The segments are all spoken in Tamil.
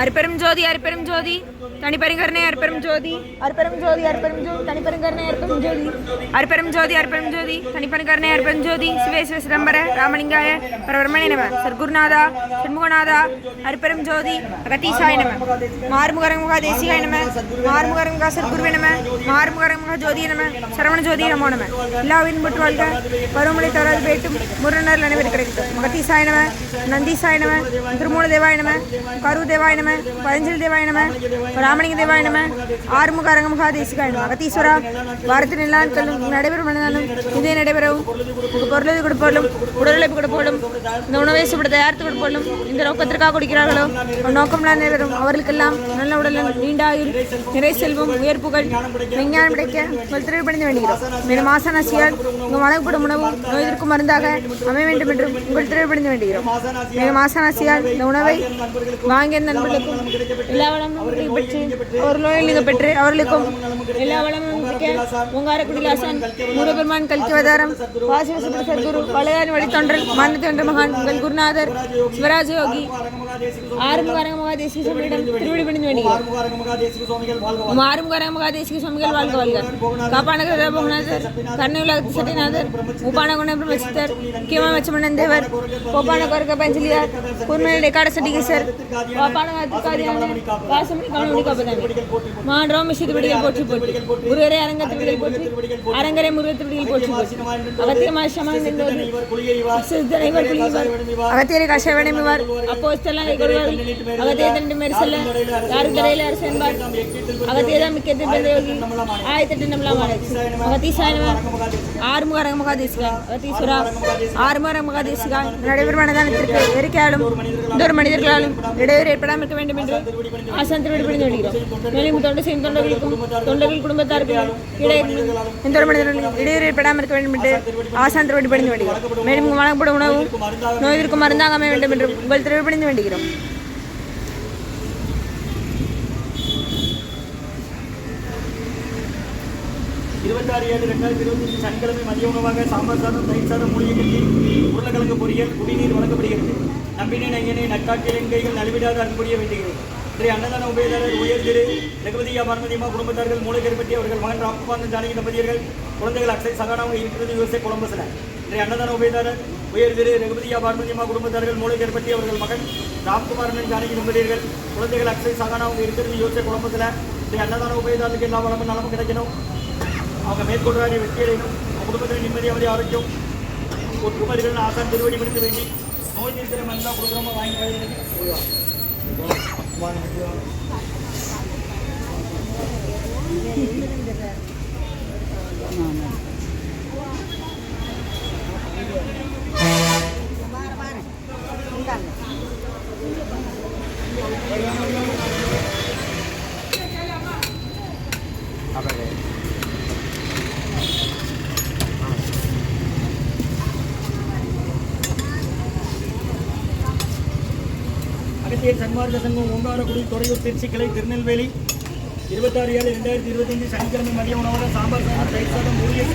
அருப்பெரும் ஜோதி அருப்பெரும் ஜோதி தனிப்பெருங்கருணை அருப்பெரும் ஜோதி அருப்பெரும் ஜோதி அருப்பெரும் ஜோதி தனிப்பெருங்கருணை அருப்பெரும் ஜோதி அருப்பெரும் ஜோதி அருப்பெரும் ஜோதி தனிப்பெருங்கருணை அருப்பெரும் ஜோதி சிவே சிவ சிதம்பர ராமலிங்காய பரபரமணே நம. சர்க்குருநாதா சண்முகநாதா அருப்பெரும் ஜோதி அகத்தீசாய நம. மாறுமுகரமுகா தேசிகாய நம. மாறுமுகரமுகா சர்க்குருவே நம. மாறுமுகரமுகா ஜோதிய நம. சரவண ஜோதி நமோ நம. எல்லா உயிரும் போட்டு வாழ்க. பருவமழை தவறாது பேட்டும் முருகனர் நினைவு கிடைக்கட்டும். மகத்தீசாய நம நந்தீசாய நம திருமூல தேவாய நம கரு தேவாய நம பழஞ்சல் தேவாய நம ராமலிங்க தேவாய நம ஆறுமுக அரங்கமுகா தேசிகாய நம. அகத்தீஸ்வரா வாரத்தில் எல்லாம் நடைபெறும் மனதாலும் இதே நடைபெறவும். உங்கள் பொருளது கொடுப்போலும் உடலுழைப்பு கொடுப்போலும் இந்த உணவை சுப்பிட தயாரித்து கொடுப்போலும் இந்த நோக்கத்திற்காக கொடுக்கிறார்களோ நோக்கம்லாம் நிறைவேறும். அவர்களுக்கெல்லாம் நல்ல உடலும் நீண்ட நிறை செல்வம் உயர் புகழ் விஞ்ஞானம் கிடைக்க உங்கள் திருப்பணிந்து வேண்டுகிறோம். மேலும் ஆசனாசியால் உங்கள் வழங்கப்படும் உணவும் நோய்திற்கும் மருந்தாக அமைய வேண்டும் என்றும் உங்கள் திருப்பணிந்து வேண்டுகிறோம். மேலும் ஆசனாசியால் இந்த உணவை வாங்கியிருந்த நண்பர்களுக்கும் எல்லா வளமும் பெற்று ஒரு நோயில் பெற்று அவர்களுக்கும் எல்லா வளமும் கிடைக்க உங்காரக்குடி ஆசான் முருகபெருமான் கல்கி அவதாரம் வாசிவசுப்பட சத்குரு பழையான் வழித்தொன்றல் மாநில மகான் உங்கள் குருநாதர் சிவராஜ யோகி ஆறுமுகாரங்க மகாதேசி சுவாமியிடம் திருவிழி பணிந்து வேண்டுகிறோம். உம் ஆறுமுகாரங்க மகாதேசி சுவாமிகள் வாழ்க வாழ்க காப்பானகர போகநாதர் கர்ண உலகத்து சட்டிநாதர் உப்பான குண பிரமசித்தர் கிம மச்சமன்னன் தேவர் கோப்பான கொரக பஞ்சலியார் குர்மலை காட சட்டிகேசர் வாப்பான காத்திகாரியான வாசமணி கவனமணி காப்பதாமி மான் ரோமிஷி திருவடிகள் போற்றி போற்றி. முருகரை அரங்க திருவடிகள் போற்றி. அரங்கரை முருக திருவடிகள் போற்றி போற்றி. அகத்தியமாய் சமான் நின்றோதி சித்தனைவர் புலிவர் அகத்தியரை கஷவனமிவார் அப்போ ஸ்தெல்லாம் கைகொள்வார் அகத்திய தண்டு மெரிசல்ல யாரு கரையில் அரசு என்பார். அகத்தியதான் மிக்கத்து பெருந்தயோகி ஆயிரத்தெட்டு நம்மளாம் அகத்தீசாயனவ ஆறுமுக அரங்கமுகா தேசிகாய் அகத்தீஸ்வரா ஆறுமுக அரங்கமுகா தேசிகாய் நடைபெறும் மனதானத்திற்கு எரிக்கையாலும் இந்த ஒரு மனிதர்களாலும் இடையூறு ஏற்படாமல் இருக்க வேண்டும் என்று ஆசான் திருவிடு பிடிந்து வருகிறோம் மேலும் தொண்டு செய்யும் தொண்டர்களுக்கும் தொண்டர்கள் குடும்பத்தாருக்கும் இடையே எந்த மனிதர்களும் இடையூறு ஏற்படாமல் இருக்க வேண்டும் என்று ஆசான் திருவிடு பிடிந்து வருகிறோம் மேலும் இங்கு வழங்கப்படும் உணவும் நோய்விற்கும் மருந்தாக அமைய வேண்டும் என்று உங்கள் திருவிடு வேண்டுகிறோம். இருபத்தாறு ஏழு ரெண்டாயிரத்தி இருபத்தஞ்சு சனிக்கிழமை மதிய உணவாக சாம்பார் சாதம் தயிர் சாதம் மூலிகை கட்டி உருளைக்கிழங்கு பொரியல் குடிநீர் வழங்கப்படுகிறது. நம்பினை நையனை நட்டாற்றில் எண்கைகள் நலிவிடாத அன்புடைய வேண்டுகிறேன். இன்றைய அன்னதான உபயதாரர் உயர் திரு ரகுபதியா பார்மதியம்மா குடும்பத்தார்கள் மூலக்கருப்பட்டி அவர்கள் மகன் ராமகுமாரன் ஜானகி தம்பதியர்கள் குழந்தைகள் அக்ஷய் சகானாவும் இருக்கிறது யுஎஸ்ஏ கொலம்பஸ்ல இன்றைய அன்னதான உபயதாரர் உயர் திரு ரகுபதியா பார்மதியம்மா குடும்பத்தார்கள் மூலக்கருப்பட்டி அவர்கள் மகன் ராம்குமாரன் ஜானகி தம்பதியர்கள் குழந்தைகள் அக்ஷய் சகானாவும் இருக்கிறது யுஎஸ்ஏ கொலம்பஸ்ல இன்றைய அன்னதான உபயதாரருக்கு எல்லா வளமும் நலமும் கிடைக்கணும். அவங்க மேற்கொள்றாரு வெற்றியடையணும் அவங்க குடும்பத்தில் நிம்மதியாவது ஆரோக்கியம் ஒற்றுமதிகள் ஆசான் திருவடி பிடித்து வேண்டி நோய் தீர்க்கிற மருந்தா கொடுக்குறோமா வாங்கி அகத்தியர் சன்மார்க்க சங்கம் ஓங்காரக்குடி துறையூர் திருச்சி கிளை திருநெல்வேலி. இருபத்தாறு ஏழு ரெண்டாயிரத்தி இருபத்தஞ்சு சனிக்கிழமை மதிய உணவாக சாம்பார் சாதம் தயிர் சாதம் மூலிகை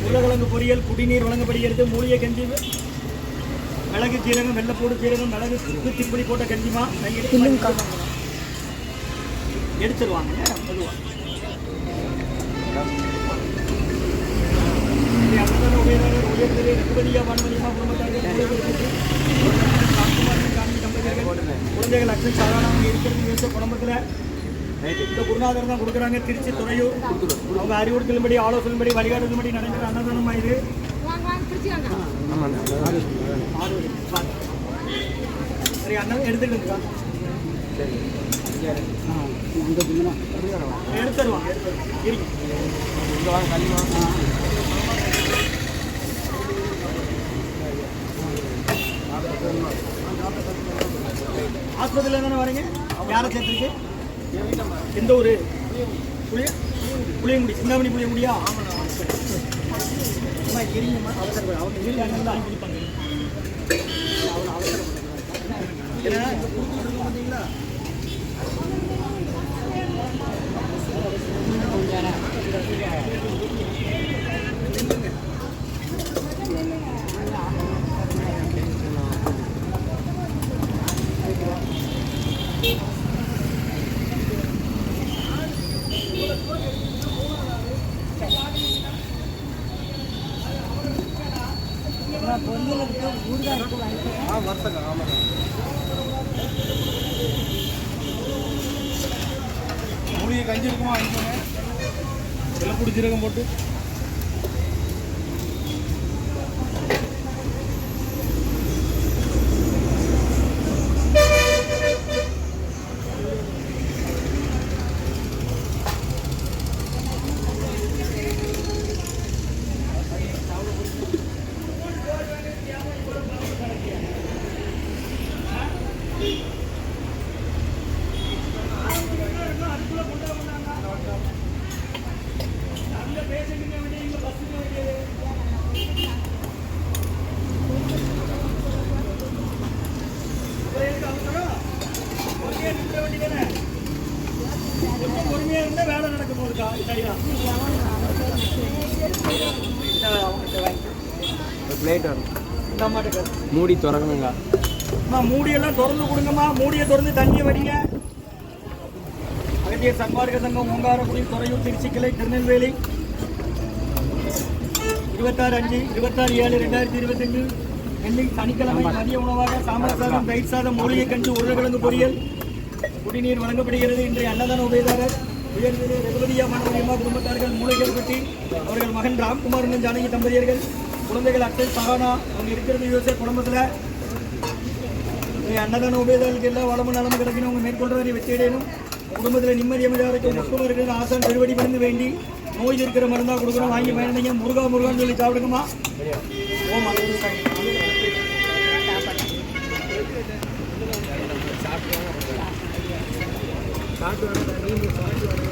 உருளைக்கிழங்கு பொரியல் குடிநீர் வழங்கப்படுகிறது மூலிகை கஞ்சி மிளகு சீரகம் வெள்ளைப்பூடு சீரகம் மிளகு சுக்கு திப்படி போட்ட கஞ்சிமா எடுத்துருவாங்க. உபயதாரர் உயர்திரு ரகுபதியா வான்மதியம்மா குடும்பத்தார்கள் குழந்தைகள் அக்ஷய் சாதாரணமாக இருக்கிறது குடும்பத்தில் இந்த குருநாதர் தான் கொடுக்குறாங்க. திருச்சி துறையூர் அவங்க அறிவுறுத்தலும்படி ஆலோசனைப்படி வழிகாட்டுதலும்படி நடைபெற அன்னதானம் இது? சரி அண்ணன் எடுத்துக்கிட்டு எடுத்துருவாங்க இருக்கு ஆஸ்பத்திரியில் தானே வரீங்க? யாரை சேர்த்துருக்கு? எந்த ஊர்? புளிய புளிய முடி சிந்தாமணி புளியங்குடியா? அம்மா தெரியுமா? அவசரப்பட அவங்க வீட்டில் தான் கொடுப்பாங்க ஏன்னா பார்த்தீங்களா ஆ வர்த்தகம் ஆமாம் மூலிகை கஞ்சி இருக்குமா அஞ்சு எல்லாம் பிடிச்சிருக்கம் போட்டு. பொறுமையா இருந்தா வேலை நடக்க போகுதுக்கா பிளேட் வரும் மூடி திறக்கணுங்க. அம்மா மூடியெல்லாம் திறந்து கொடுங்கம்மா. மூடியை திறந்து தண்ணியை வடிங்க. அகத்தியர் சன்மார்க்க சங்கம் ஓங்காரக்குடி துறையூர் திருச்சி கிளை திருநெல்வேலி. இருபத்தாறு அஞ்சு இருபத்தாறு ஏழு ரெண்டாயிரத்தி இருபத்தஞ்சு வெள்ளி சனிக்கிழமை மதிய உணவாக சாம்பார் சாதம் தயிர் சாதம் மூலிகை கஞ்சி உருளைக்கிழங்கு பொரியல். குடிநீர் வழங்கப்படுகிறது. இன்றைய அன்னதான உபயதாரர் உயர்திரு ரகுபதியா மனோரியமா குடும்பத்தார்கள் மூலிகைப்பட்டி அவர்கள் மகன் ராம்குமார் ஜானகி தம்பதியர்கள். குழந்தைகள் அட்டை சகானா அவங்க இருக்கிறது யோசிச்சு குடும்பத்தில் நீங்கள் அன்னதான உபயோகங்களுக்கு எல்லாம் வளமும் நலமும் கிடைக்கணும். அவங்க மேற்கொண்டு வரை வெற்றி அடையணும் குடும்பத்தில் நிம்மதி அமைதியாக இருக்கும் இருக்கிற ஆசை பெருவடி பண்ணி வேண்டி நோய் இருக்கிற மருந்தாக கொடுக்குறோம் வாங்கி பயனடைங்க முருகா முருகன் சொல்லி சாப்பிடுங்கம்மா. ஓமா சாப்பிட்டு